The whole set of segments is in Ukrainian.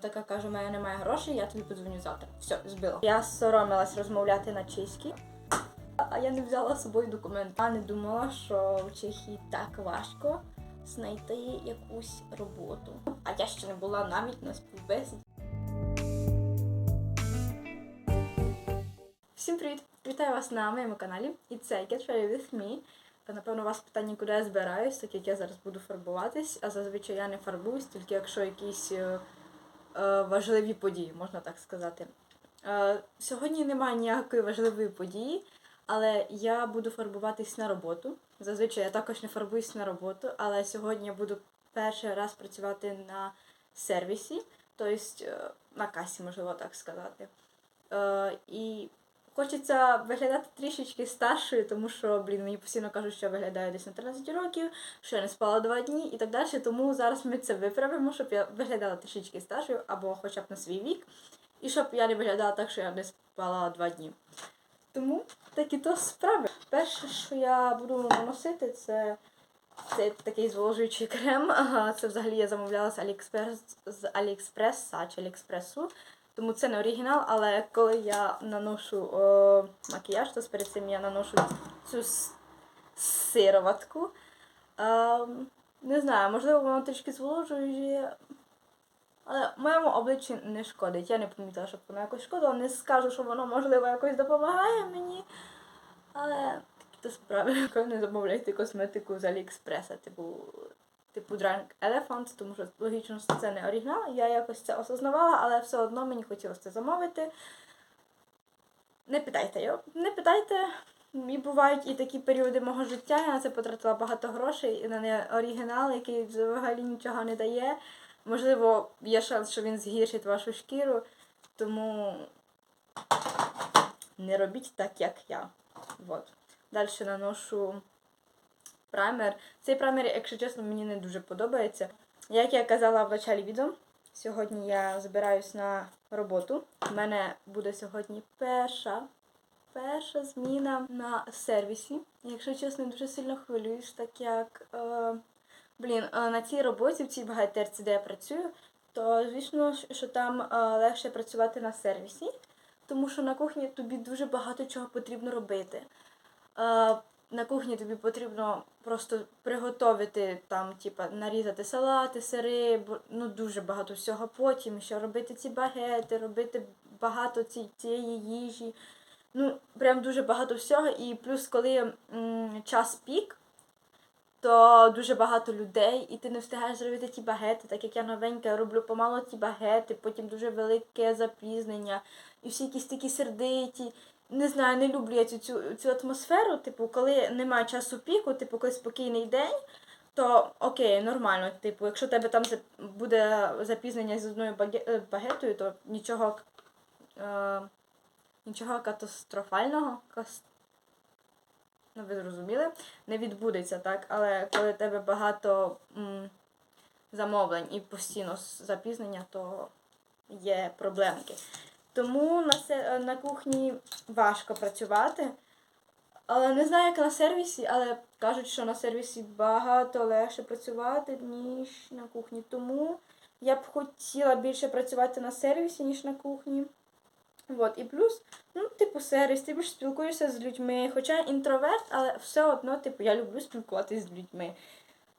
Така каже, у мене немає грошей, я тобі подзвоню завтра. Все, збила. Я соромилась розмовляти на чеській. А я не взяла з собою документ. Я не думала, що в Чехії так важко знайти якусь роботу. А я ще не була навіть на співбесіді. Всім привіт! Вітаю вас на моєму каналі. І це Get Ready With Me. Напевно, у вас питання, куди я збираюсь, так як я зараз буду фарбуватись, а зазвичай я не фарбуюсь, тільки якщо якісь е, важливі події, можна так сказати. Е, сьогодні немає ніякої важливої події, але я буду фарбуватись на роботу. Зазвичай я також не фарбуюсь на роботу, але сьогодні я буду перший раз працювати на сервісі, тобто е, на касі, можливо так сказати. Е, і хочеться виглядати трішечки старшою, тому що, блін, мені постійно кажуть, що я виглядаю десь на 13 років, що я не спала два дні і так далі. Тому зараз ми це виправимо, щоб я виглядала трішечки старшою або хоча б на свій вік, і щоб я не виглядала так, що я не спала два дні. Тому такі то справи. Перше, що я буду наносити, це, це такий зволожуючий крем. Це взагалі я замовляла з Аліекспрес з Аліекспреса чи Аліекспресу. Тому це не оригінал, але коли я наношу о, макіяж, то перед цим я наношу цю сироватку. Ем, не знаю, можливо, воно трішки зволожує. Але моєму обличчі не шкодить. Я не помітила, щоб воно якось шкодило. Не скажу, що воно, можливо, якось допомагає мені. Але такі то справи, коли не замовляйте косметику з Аліекспреса, типу, типу Drunk Elephant, тому що логічно що це не оригінал. Я якось це осознавала, але все одно мені хотілося це замовити. Не питайте його, не питайте. І бувають і такі періоди мого життя, я на це потратила багато грошей, і на не оригінал, який взагалі нічого не дає. Можливо, є шанс, що він згіршить вашу шкіру, тому не робіть так, як я. Вот. Далі наношу праймер. Цей праймер, якщо чесно, мені не дуже подобається. Як я казала в початку відео, сьогодні я збираюсь на роботу. У мене буде сьогодні перша, перша зміна на сервісі. Якщо чесно, дуже сильно хвилююсь, так як. Е, Блін, е, на цій роботі, в цій багатерці, де я працюю, то звісно, що там е, легше працювати на сервісі, тому що на кухні тобі дуже багато чого потрібно робити. Е, На кухні тобі потрібно просто приготувати там, типа, нарізати салати, сири, ну дуже багато всього. Потім ще робити ці багети, робити багато ці, цієї їжі. Ну, прям дуже багато всього. І плюс, коли м, час пік, то дуже багато людей, і ти не встигаєш зробити ті багети, так як я новенька роблю помало ті багети, потім дуже велике запізнення, і всі якісь такі сердиті. Не знаю, не люблю я цю, цю, цю атмосферу. Типу, коли немає часу піку, типу, коли спокійний день, то окей, нормально. Типу, якщо тебе там буде запізнення з одною е, багетою, то нічого, е, нічого катастрофального, ну ви зрозуміли, не відбудеться, так? Але коли в тебе багато м, замовлень і постійно запізнення, то є проблемки. Тому на, на кухні важко працювати. Але не знаю, як на сервісі, але кажуть, що на сервісі багато легше працювати, ніж на кухні. Тому я б хотіла більше працювати на сервісі, ніж на кухні. От, і плюс, ну, типу, сервіс, ти більш спілкуєшся з людьми. Хоча інтроверт, але все одно, типу, я люблю спілкуватися з людьми.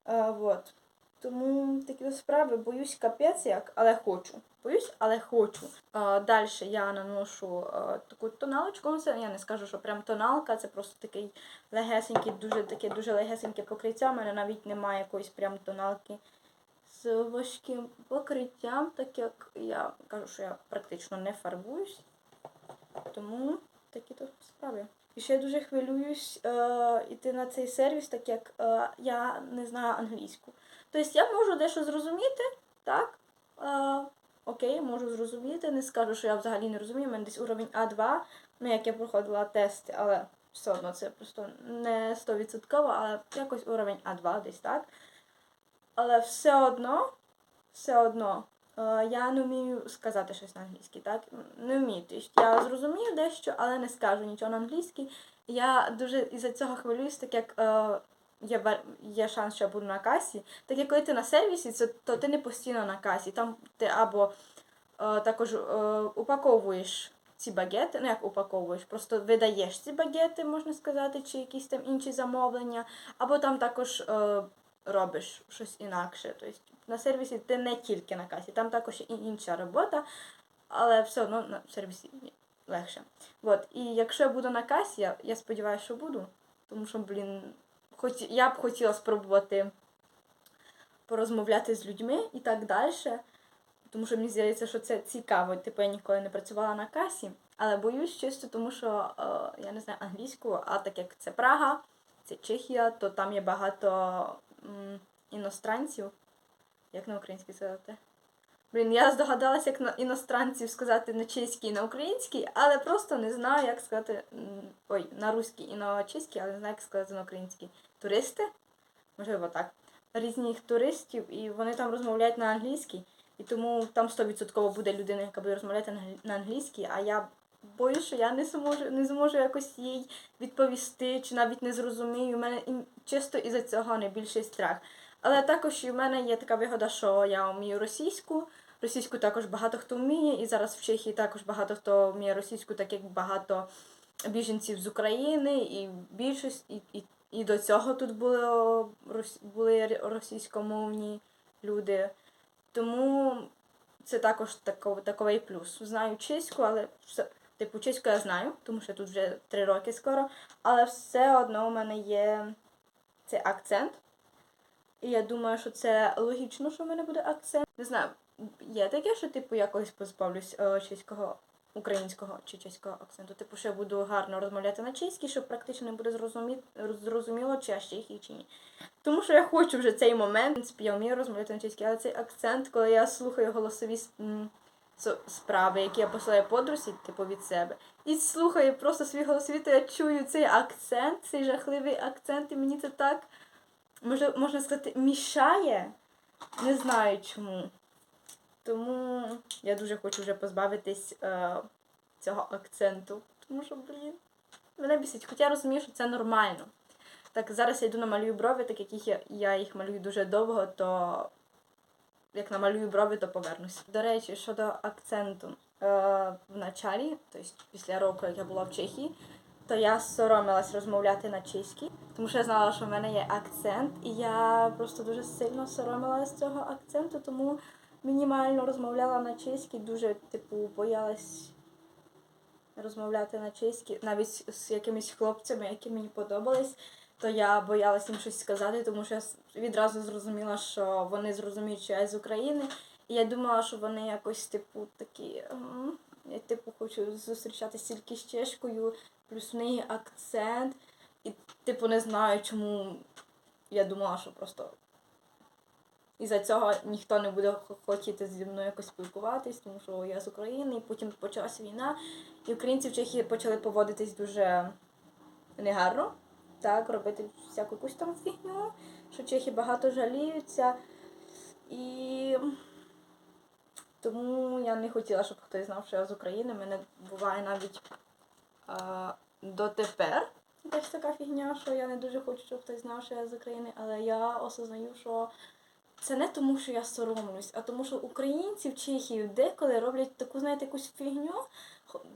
Е, от. Тому такі справи боюсь капець як, але хочу. Боюсь, але хочу. Далі я наношу таку тоналочку. Ну, це я не скажу, що прям тоналка, це просто такий легесенький, дуже таке дуже легесеньке покриття. У мене навіть немає якоїсь прям тоналки з важким покриттям, так як я кажу, що я практично не фарбуюсь. Тому такі то справи. І ще я дуже хвилююсь е, іти на цей сервіс, так як е, я не знаю англійську. Тобто я можу дещо зрозуміти, так? Е, окей, можу зрозуміти. Не скажу, що я взагалі не розумію. У мене десь уровень А2, ну як я проходила тести, але все одно це просто не 100%, але якось уровень А2 десь так. Але все одно, все одно, е, я не вмію сказати щось на англійській, так? Не вмію. Тобто я зрозумію дещо, але не скажу нічого на англійській. Я дуже із-за цього хвилююсь, так як е, є, є шанс, що я буду на касі. Так як коли ти на сервісі, це, то ти не постійно на касі. Там ти або е, також е, упаковуєш ці багети, ну як упаковуєш, просто видаєш ці багети, можна сказати, чи якісь там інші замовлення, або там також е, робиш щось інакше. Тобто на сервісі ти не тільки на касі, там також і інша робота, але все одно на сервісі легше. От. І якщо я буду на касі, я, я сподіваюся, що буду. Тому що, блін, хоч я б хотіла спробувати порозмовляти з людьми і так далі. Тому що мені здається, що це цікаво. Типу я ніколи не працювала на касі, але боюсь чисто, тому що е, я не знаю англійську, а так як це Прага, це Чехія, то там є багато м, іностранців. Як на українській сказати? Блін, я здогадалася, як на іностранців сказати на чеській і на українській, але просто не знаю, як сказати. Ой, на руській і на чеській, але не знаю, як сказати на українській. Туристи? Можливо, так. Різних туристів, і вони там розмовляють на англійській. І тому там 100% буде людина, яка буде розмовляти на англійській, а я боюсь, що я не зможу, не зможу якось їй відповісти, чи навіть не зрозумію. У мене чисто із-за цього найбільший страх. Але також і в мене є така вигода, що я вмію російську. Російську також багато хто вміє, і зараз в Чехії також багато хто вміє російську, так як багато біженців з України, і більшість, і, і, і до цього тут були, були російськомовні люди. Тому це також тако- таковий плюс. Знаю чеську, але все, типу чеську я знаю, тому що тут вже три роки скоро. Але все одно у мене є цей акцент. І я думаю, що це логічно, що в мене буде акцент. Не знаю, є таке, що типу я колись позбавлюсь е, чеського, українського чи чеського акценту. Типу, що я буду гарно розмовляти на чеській, що практично не буде зрозумі... зрозуміло, чи я з Чехії чи ні. Тому що я хочу вже цей момент, я вмію розмовляти на чеській, але цей акцент, коли я слухаю голосові справи, які я посилаю подрузі, типу від себе, і слухаю просто свій голосові, то я чую цей акцент, цей жахливий акцент, і мені це так, можна сказати, мішає. Не знаю чому. Тому я дуже хочу вже позбавитись е, цього акценту. Тому що, блін, мене бісить. Хоча я розумію, що це нормально. Так, зараз я йду намалюю брови, так як я, я їх малюю дуже довго, то як намалюю брови, то повернусь. До речі, щодо акценту. Е, в началі, тобто після року, як я була в Чехії, то я соромилась розмовляти на чеській, тому що я знала, що в мене є акцент, і я просто дуже сильно соромилась цього акценту, тому мінімально розмовляла на чеській, дуже, типу, боялась розмовляти на чеській, навіть з якимись хлопцями, які мені подобались, то я боялась їм щось сказати, тому що я відразу зрозуміла, що вони зрозуміють, що я з України. І я думала, що вони якось, типу, такі. Я, типу, хочу зустрічатися тільки з чешкою, плюс в неї акцент. І, типу, не знаю, чому я думала, що просто із-за цього ніхто не буде хотіти зі мною якось спілкуватись, тому що я з України, і потім почалася війна, і українці в Чехії почали поводитись дуже негарно, так, робити всяку якусь там фігню, що чехи багато жаліються. І тому я не хотіла, щоб хтось знав, що я з України. Мене буває навіть а, дотепер десь така фігня, що я не дуже хочу, щоб хтось знав, що я з України, але я осознаю, що це не тому, що я соромлюсь, а тому, що українці в Чехії деколи роблять таку, знаєте, якусь фігню.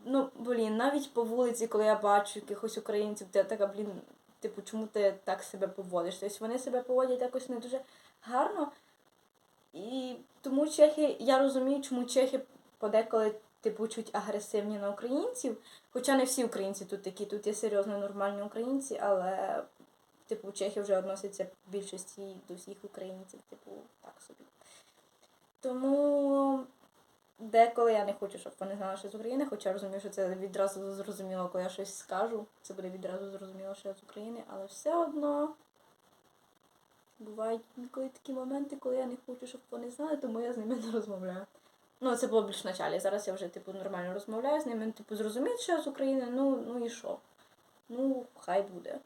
Ну, блін, навіть по вулиці, коли я бачу якихось українців, я така, блін, типу, чому ти так себе поводиш? Тобто вони себе поводять якось не дуже гарно. І тому чехи, я розумію, чому чехи подеколи типу чуть агресивні на українців. Хоча не всі українці тут такі, тут є серйозно нормальні українці, але типу чехи вже відносяться в більшості до всіх українців, типу, так собі. Тому деколи я не хочу, щоб вони знали, що з України, хоча розумію, що це відразу зрозуміло, коли я щось скажу. Це буде відразу зрозуміло, що я з України, але все одно. Бувають інколи такі моменти, коли я не хочу, щоб вони знали, тому я з ними не розмовляю. Ну, це було більш в началі. Зараз я вже типу нормально розмовляю з ними, типу, зрозуміють, що я з України, ну, ну і що? Ну, хай буде.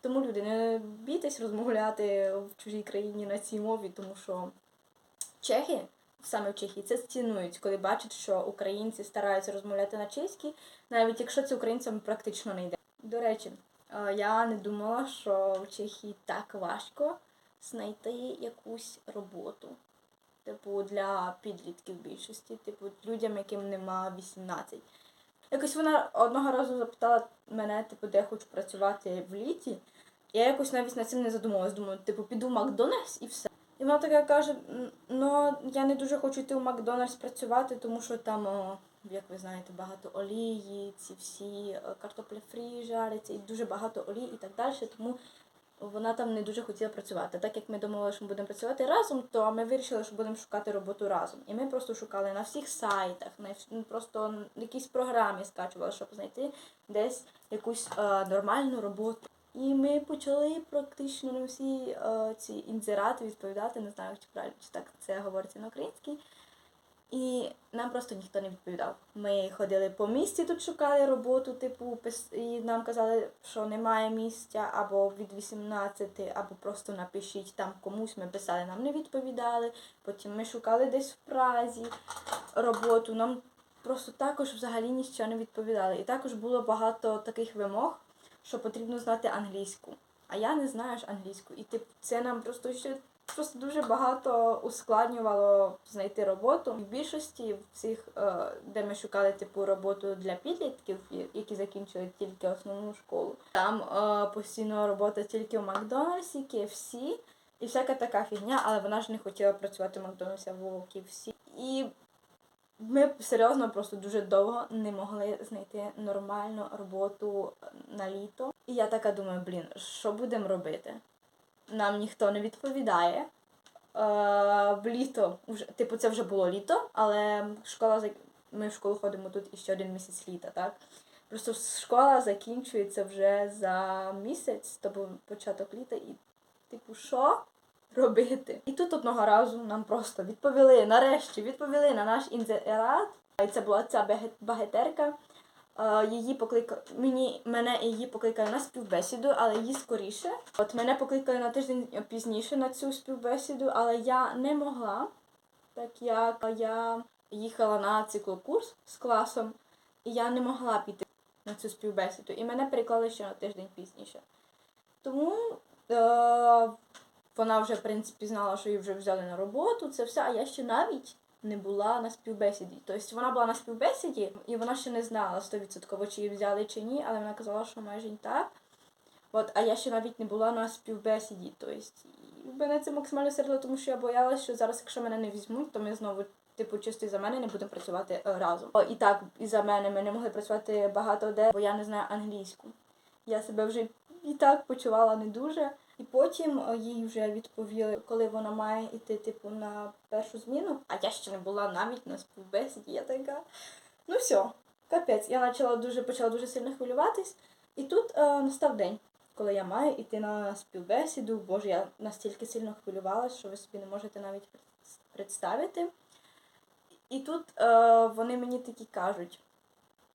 Тому люди, не бійтесь розмовляти в чужій країні на цій мові, тому що чехи, саме в Чехії, це цінують, коли бачать, що українці стараються розмовляти на чеській, навіть якщо це українцям практично не йде. До речі, е, я не думала, що в Чехії так важко знайти якусь роботу. типу, для підлітків більшості, типу, людям, яким нема 18. Якось вона одного разу запитала мене, типу, де я хочу працювати в літі. Я якось навіть над цим не задумувалась. Думаю, типу, піду в Макдональдс і все. І вона така каже: ну я не дуже хочу йти в Макдональдс працювати, тому що там, о, як ви знаєте, багато олії, ці всі е, картопля фрі жариться, і дуже багато олій і так далі. Тому вона там не дуже хотіла працювати. Так як ми думали, що ми будемо працювати разом, то ми вирішили, що будемо шукати роботу разом. І ми просто шукали на всіх сайтах, на ну, просто на якісь програмі скачували, щоб знайти десь якусь е, нормальну роботу. І ми почали практично на всі е, ці інзерати відповідати. Не знаю, чи правильно чи так це говориться на українській. І нам просто ніхто не відповідав. Ми ходили по місті, тут шукали роботу, типу, і нам казали, що немає місця, або від 18, або просто напишіть там комусь. Ми писали, нам не відповідали. Потім ми шукали десь в Празі роботу. Нам просто також взагалі нічого не відповідали. І також було багато таких вимог, що потрібно знати англійську. А я не знаю ж англійську. І типу, це нам просто ще просто дуже багато ускладнювало знайти роботу. В більшості всіх, е, де ми шукали типу роботу для підлітків, які закінчили тільки основну школу. Там е, постійно робота тільки в Макдональдсі, KFC і всяка така фігня, але вона ж не хотіла працювати в Макдональдсі або в KFC. І ми серйозно просто дуже довго не могли знайти нормальну роботу на літо. І я така думаю, блін, що будемо робити? Нам ніхто не відповідає. Е, в літо, типу, це вже було літо, але школа ми в школу ходимо тут іще один місяць літа, так? Просто школа закінчується вже за місяць, тобто початок літа, і типу, що робити? І тут одного разу нам просто відповіли, нарешті відповіли на наш інзерат. І це була ця багетерка. Е, Її покликали мені мене її покликали на співбесіду, але її скоріше. От мене покликали на тиждень пізніше на цю співбесіду, але я не могла, так як я їхала на циклокурс з класом, і я не могла піти на цю співбесіду. І мене переклали ще на тиждень пізніше. Тому е, вона вже, в принципі, знала, що її вже взяли на роботу, це все, а я ще навіть не була на співбесіді. Тобто вона була на співбесіді, і вона ще не знала 100% чи її взяли чи ні, але вона казала, що майже так. От, а я ще навіть не була на співбесіді. Тобто, мене це максимально сердило, тому що я боялася, що зараз, якщо мене не візьмуть, то ми знову, типу, чисто за мене не будемо працювати е, разом. О, і так, і за мене ми не могли працювати багато де, бо я не знаю англійську. Я себе вже і так почувала не дуже. І потім е, їй вже відповіли, коли вона має йти, типу, на першу зміну. А я ще не була навіть на співбесіді. Я така. Ну все, капець. Я почала дуже почала дуже сильно хвилюватись. І тут е, настав день, коли я маю йти на співбесіду. Боже, я настільки сильно хвилювалася, що ви собі не можете навіть представити. І тут е, вони мені такі кажуть: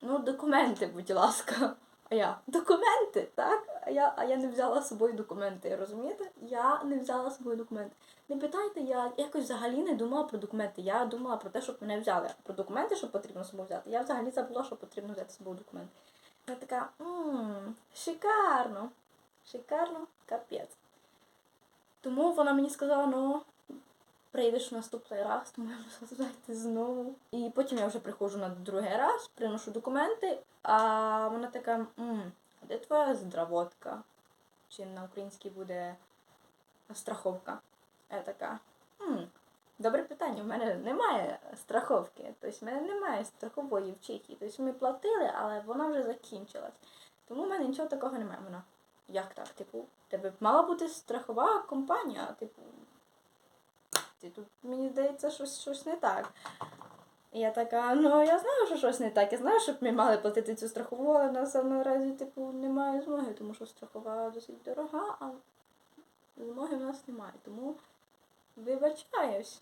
ну, документи, будь ласка. А я документи, так? А я, а я не взяла з собою документи, розумієте? Я не взяла з собою документи. Не питайте, я якось взагалі не думала про документи. Я думала про те, щоб мене взяли. Про документи, що потрібно з собою взяти. Я взагалі забула, що потрібно взяти з собою документи. Я така, ммм, шикарно. Шикарно, капець. Тому вона мені сказала, ну, прийдеш наступний раз, я мусила зайти знову. І потім я вже приходжу на другий раз, приношу документи, а вона така, «М, а де твоя здравотка? Чи на українській буде страховка? Я така, «М, добре питання, в мене немає страховки. Тобто в мене немає страхової в Чехії. Тобто ми платили, але вона вже закінчилась. Тому в мене нічого такого немає. Вона, як так? Типу, тебе мала бути страхова компанія, типу, ти тут, мені здається, щось, щось не так. І я така, ну я знаю, що щось не так. Я знаю, щоб ми мали платити цю страхову, але на наразі, типу, немає змоги, тому що страхова досить дорога, а змоги в нас немає. Тому вибачаюсь.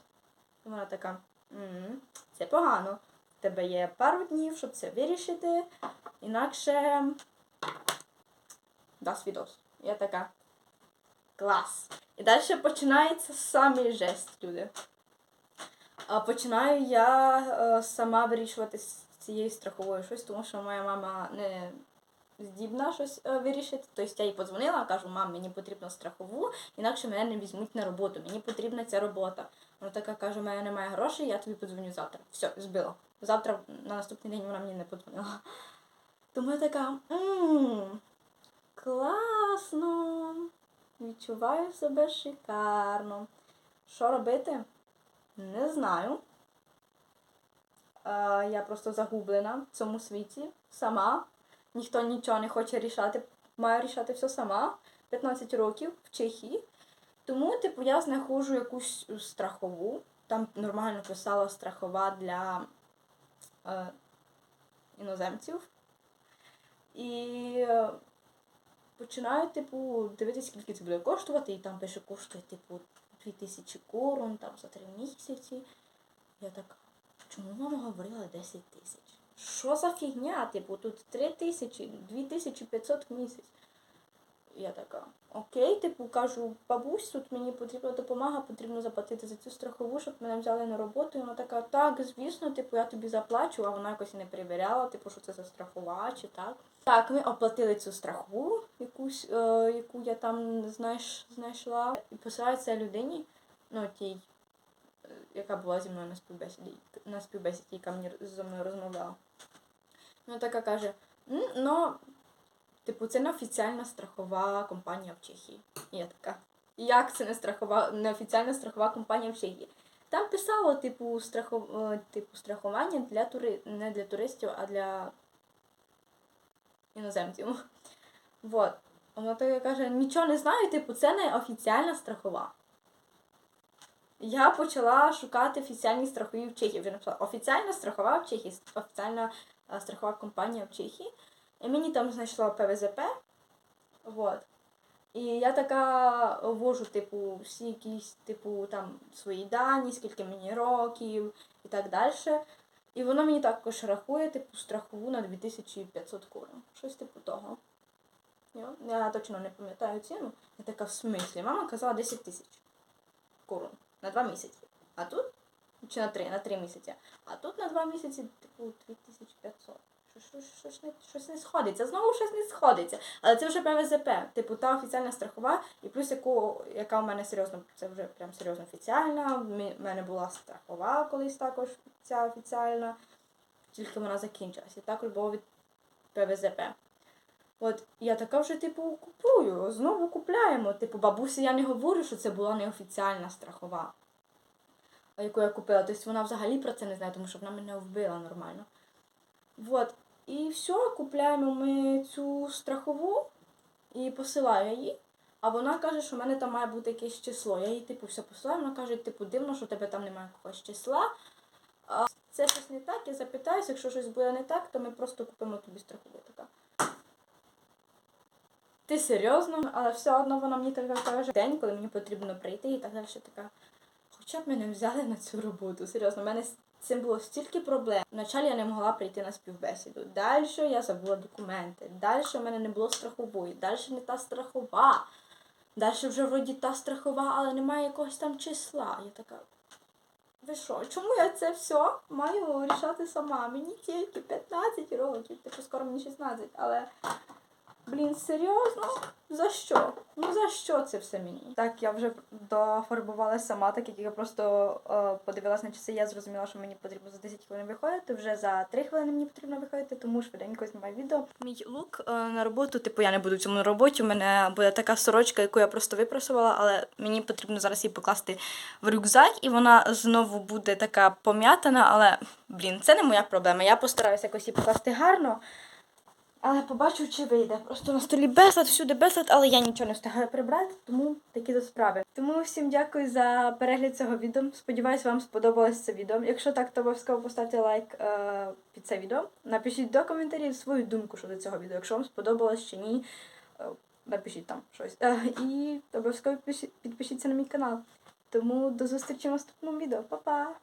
Вона така, «М, це погано. В тебе є пару днів, щоб це вирішити, інакше дасть відос. Я така. Клас. І далі починається самий жесть, люди. А починаю я е, сама вирішувати з цією страховою щось, тому що моя мама не здібна щось е, вирішити. Тобто я їй подзвонила, кажу, мам, мені потрібно страхову, інакше мене не візьмуть на роботу. Мені потрібна ця робота. Вона така каже, у мене немає грошей, я тобі подзвоню завтра. Все, збила. Завтра на наступний день вона мені не подзвонила. Тому я така. «М, Класно. Відчуваю себе шикарно. Що робити? Не знаю. Е, я просто загублена в цьому світі сама. Ніхто нічого не хоче рішати. Маю рішати все сама. 15 років в Чехії. Тому, типу, я знаходжу якусь страхову. Там нормально писала страхова для е, іноземців. І е, починаю, типу, дивитися, скільки це буде коштувати, і там пише, коштує, типу, 2000 корон, там за 3 місяці. Я така, чому мама говорила 10 тисяч? Що за фігня? Типу, тут 3 тисячі, 2500 в місяць. Я така, окей, типу, кажу, бабусь, тут мені потрібна допомога, потрібно заплатити за цю страхову, щоб мене взяли на роботу. І вона така, так, звісно, типу, я тобі заплачу, а вона якось не перевіряла, типу, що це за страхова чи так. Так, ми оплатили цю страхову, якусь, е, яку я там знаєш, знайшла. І посилається людині, ну, тій, е, яка була зі мною на співбесіді, на співбесіді, яка мені зі мною розмовляла. Вона така каже, ну, Типу, це неофіціальна страхова компанія в Чехії. Я така. Як це не страхова, неофіціальна страхова компанія в Чехії? Там писало, типу, страхов, е, типу, страхування для тури... не для туристів, а для іноземців. Вот. Вона така каже, нічого не знаю, типу, це не офіціальна страхова. Я почала шукати офіціальні страхові в Чехії. Вже написала офіціальна страхова в Чехії, офіціальна е, страхова компанія в Чехії. І мені там знайшла ПВЗП. Вот. І я така ввожу, типу, всі якісь, типу, там свої дані, скільки мені років і так далі. І воно мені також рахує, типу, страхову на 2500 корон. Щось типу того. Я точно не пам'ятаю ціну. Я така в смислі. Мама казала 10 тисяч корон на 2 місяці. А тут, чи на 3, на 3 місяці. А тут на 2 місяці, типу, 2500. Щось, щось, не, щось не сходиться. Знову щось не сходиться. Але це вже ПВЗП, типу та офіціальна страхова, і плюс яку, яка в мене серйозно, це вже прям серйозно офіціальна. В мене була страхова колись також ця офіціальна, тільки вона закінчилась. І також було від ПВЗП. От я така вже, типу, купую, знову купляємо. Типу, бабусі я не говорю, що це була неофіціальна страхова, яку я купила. Тобто вона взагалі про це не знає, тому що вона мене вбила нормально. Вот. І все, купляємо ми цю страхову і посилаю її. А вона каже, що в мене там має бути якесь число. Я їй типу все посилаю, вона каже, типу, дивно, що у тебе там немає якогось числа. А це щось не так, я запитаюся, якщо щось буде не так, то ми просто купимо тобі страхову. Така. Ти серйозно? Але все одно вона мені така каже день, коли мені потрібно прийти і так далі така. Хоча б мене взяли на цю роботу. Серйозно, в мене цим було стільки проблем. Вначалі я не могла прийти на співбесіду. Далі я забула документи. Далі в мене не було страхової. Далі не та страхова. Далі вже вроді та страхова, але немає якогось там числа. Я така. Ви що, чому я це все маю рішати сама? Мені тільки 15 років, типу скоро мені 16, але. Блін, серйозно? За що? Ну за що це все мені? Так, я вже дофарбувала сама, так як я просто е, подивилась на часи, я зрозуміла, що мені потрібно за 10 хвилин виходити. Вже за 3 хвилини мені потрібно виходити, тому швиденько знімаю відео. Мій лук е, на роботу, типу, я не буду в цьому на роботі. У мене буде така сорочка, яку я просто випросувала, але мені потрібно зараз її покласти в рюкзак, і вона знову буде така пом'ятана, але блін, це не моя проблема. Я постараюся якось її покласти гарно. Але побачу, чи вийде. Просто на столі безлад, всюди безлад, але я нічого не встигаю прибрати, тому такі до справи. Тому всім дякую за перегляд цього відео. Сподіваюсь, вам сподобалось це відео. Якщо так, то обов'язково поставте лайк е, під це відео. Напишіть до коментарів свою думку щодо цього відео. Якщо вам сподобалось чи ні, е, напишіть там щось. Е, і обов'язково підпишіться на мій канал. Тому до зустрічі в наступному відео. Па-па!